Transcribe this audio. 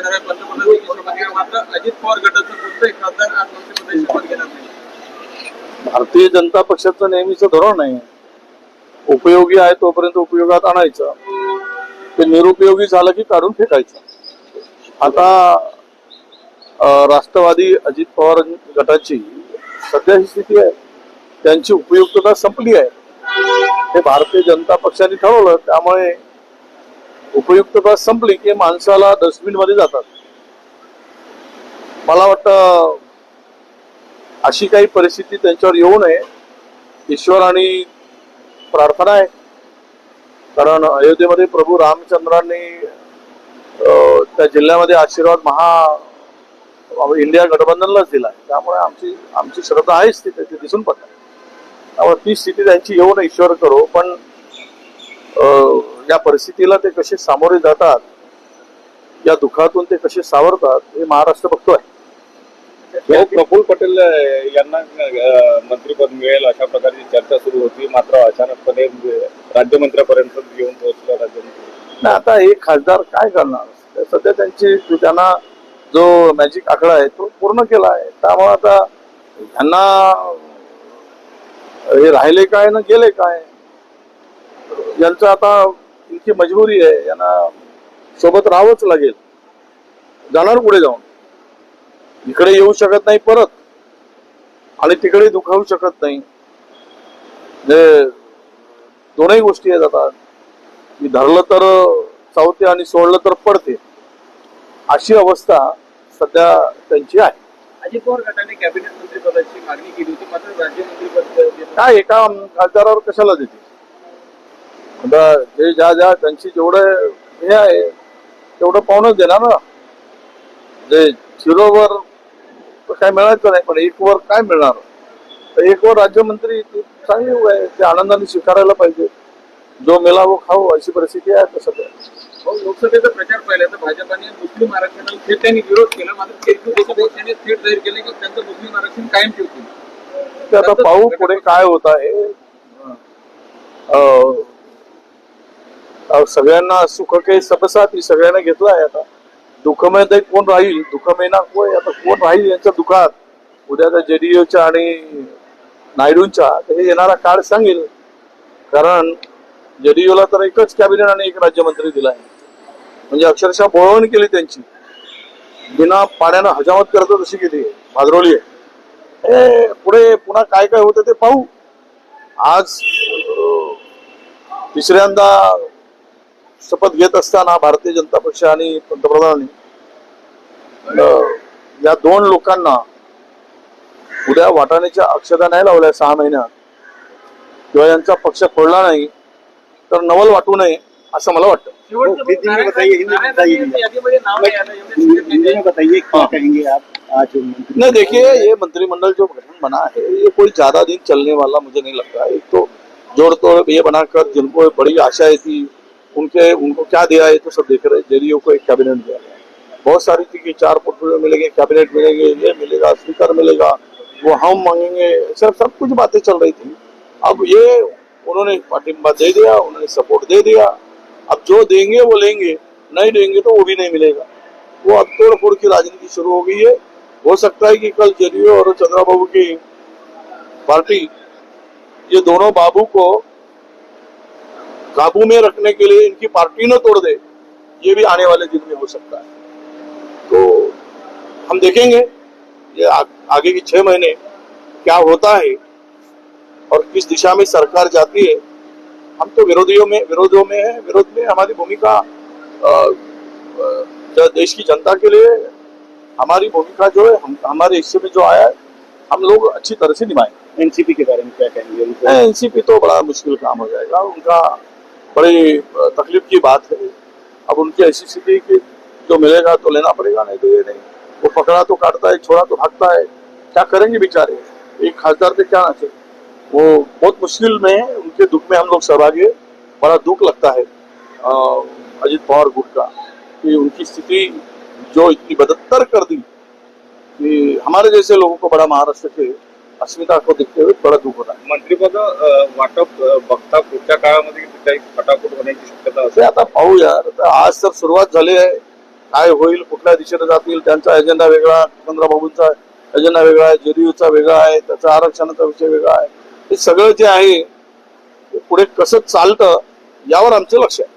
घेणार आहे पंतप्रधान मात्र अजित पवार गटाचं कोणतंही खासदार आज मंत्रिपदाची शपथ घेणार नाही. भारतीय जनता पक्षाचं नेहमीच धोरण आहे. उपयोगी आहे तोपर्यंत उपयोगात आणायचं. ते निरुपयोगी झालं की काढून फेकायचं. आता राष्ट्रवादी अजित पवार गटाची सध्या ही स्थिती आहे. त्यांची उपयुक्तता संपली आहे. हे भारतीय जनता पक्षाने ठरवलं. त्यामुळे उपयुक्तता संपली की माणसाला डस्टबिनमध्ये जातात. मला वाटतं अशी काही परिस्थिती त्यांच्यावर येऊ नये. ईश्वर आणि प्रार्थना आहे. कारण अयोध्येमध्ये प्रभू रामचंद्रांनी अं, त्या जिल्ह्यामध्ये आशीर्वाद महा इंडिया गठबंधनलाच दिला त्यामुळे आमची आमची श्रद्धा आहेच तिथे ते दिसून पडतात. त्यामुळे ती स्थिती त्यांची येऊ नये ईश्वर करो. पण अं, या परिस्थितीला ते कसे सामोरे जातात या दुःखातून ते कसे सावरतात हे महाराष्ट्र बघतोय. हो प्रफुल्ल पटेल यांना मंत्रिपद मिळेल अशा प्रकारची चर्चा सुरू होती. मात्र अचानकपणे अ, राज्यमंत्र्यापर्यंत येऊन पोहोचलं राज्यमंत्री. नाही आता हे खासदार काय करणार? सध्या त्यांची त्यांना जो मॅजिक आकडा आहे तो पूर्ण केला आहे. त्यामुळे आता यांना हे राहिले काय ना गेले काय? यांचं आता इतकी मजबुरी आहे यांना सोबत राहावंच लागेल. जाणार पुढे जाऊन. इकडे येऊ शकत नाही परत. आणि तिकडे दुखावू शकत नाही. दोनही गोष्टी आहेत आता. की धरलं तर चावते आणि सोडलं तर पडते. अशी अवस्था सध्या त्यांची आहे. अजित पवार गटाने कॅबिनेट मागणी केली होती मात्र काय एका खासदारावर कशाला देते? आता जे ज्या ज्या त्यांची जेवढं हे आहे तेवढं पाहूनच देणार ना. जे झिरोवर काय मिळायचं नाही पण एक वर काय मिळणार? तर एक वर राज्यमंत्री ती चांगली आहे ते आनंदाने स्वीकारायला पाहिजे. जो मेला वो खाऊ अशी परिस्थिती आहे सध्या भाऊ, लोकसभेचा प्रचार पाहिला तर भाजपाने मुस्लिम आरक्षणाला थेट त्यांनी विरोध केला मात्र पक्षाने थेट जाहीर केले की त्यांचं मुस्लिम आरक्षण कायम ठेवतील. ते आता पाहू पुढे काय होत आहे. सगळ्यांना सुख काही सबसाती सगळ्यांना घेतला आहे आता. दुःखमय ते कोण राहील? दुःखमय ना कोण? आता कोण राहील यांच्या दुःखात? उद्या त्या जेडीयूच्या आणि नायडूंच्या तर हे येणारा काळ सांगेल. कारण जेडीयूला तर एकच कॅबिनेट आणि एक राज्यमंत्री दिला आहे म्हणजे अक्षरशः बोळवण केली त्यांची. बिना पाण्यानं हजामत करत तशी केली. भाद्रोली आहे. हे पुढे पुन्हा काय काय होतं ते पाहू. आज तिसऱ्यांदा शपथ घेत असताना भारतीय जनता पक्ष आणि पंतप्रधानांनी अं, या दोन लोकांना उद्या वाटाण्याच्या अक्षता नाही लावल्या सहा महिन्यात. किंवा यांचा पक्ष फोडला नाही तर नवल वाटू नये असं मला वाटतं. नाही देखिए ये मंत्रिमंडल जो गठन बना है ये कोई ज्यादा दिन चलने वाला मुझे नहीं लगता एक तो जोड़ तोड़ ये बनाकर जिनको बड़ी आशाएं थी उनके, उनको क्या दिया है तो सब देख रहे हैं। जेडीयू को एक कैबिनेट दिया बहुत सारी कि चार पोर्टफोलियो मिलेंगे कैबिनेट मिलेंगे, ये मिलेगा स्पीकर मिलेगा, वो हम मांगेंगे सब सब कुछ बातें चल रही थी। अब ये उन्होंने पाटिंबा दे दिया, उन्होंने सपोर्ट दे दिया। अब जो देंगे, वो लेंगे। नहीं देंगे तो वो भी नहीं मिलेगा। वो अब तोड़ फोड़ की राजनीति शुरू हो गई है। हो सकता है कि कल जेडीयू और चंद्रा बाबू की पार्टी, ये दोनों बाबू को काबू में रखने के लिए इनकी पार्टी न तोड़ दे ये भी आने वाले दिन में हो सकता है। तो हम देखेंगे ये आ, आगे की छह महीने क्या होता है और किस दिशा में सरकार जाती है। हम तो विरोधियों में विरोधियों में है विरोध में हमारी भूमिका देश की जनता के लिए हमारी भूमिका जो है हम हमारे हिस्से में जो आया है हम लोग अच्छी तरह से निभाएँगे। एनसीपी के बारे में क्या कहेंगे? एनसीपी तो बड़ा मुश्किल काम हो जाएगा उनका बड़ी तकलीफ़ की बात है। अब उनकी ऐसी स्थिति कि जो मिलेगा तो लेना पड़ेगा, नहीं तो ये नहीं। वो पकड़ा तो काटता है, छोड़ा तो भागता है। क्या करेंगे बेचारे? एक खासदार पे क्या नाचे वो बहुत मुश्किल में उनके दुख में हम लोग सहभागी बड़ा दुख लगता है अजित पवार गुट का, कि उनकी स्थिति जो इतनी बदतर कर दी कि हमारे जैसे लोगों को बड़ा महाराष्ट्र के अस्मिता दुख होता है मंत्रिपद वाटप बघता पुढच्या काळामध्ये काही फटाफट होण्याची शक्यता असेल? आता पाहू यार आता आज तर सुरुवात झाली आहे. काय होईल कुठल्या दिशेने जातील त्यांचा एजेंडा वेगळा चंद्रबाबूंचा एजेंडा वेगळा आहे जेडीयूचा वेगळा आहे त्याचा आरक्षणाचा विषय वेगळा आहे. हे सगळं जे आहे ते पुढे कसं चालतं यावर आमचं लक्ष आहे.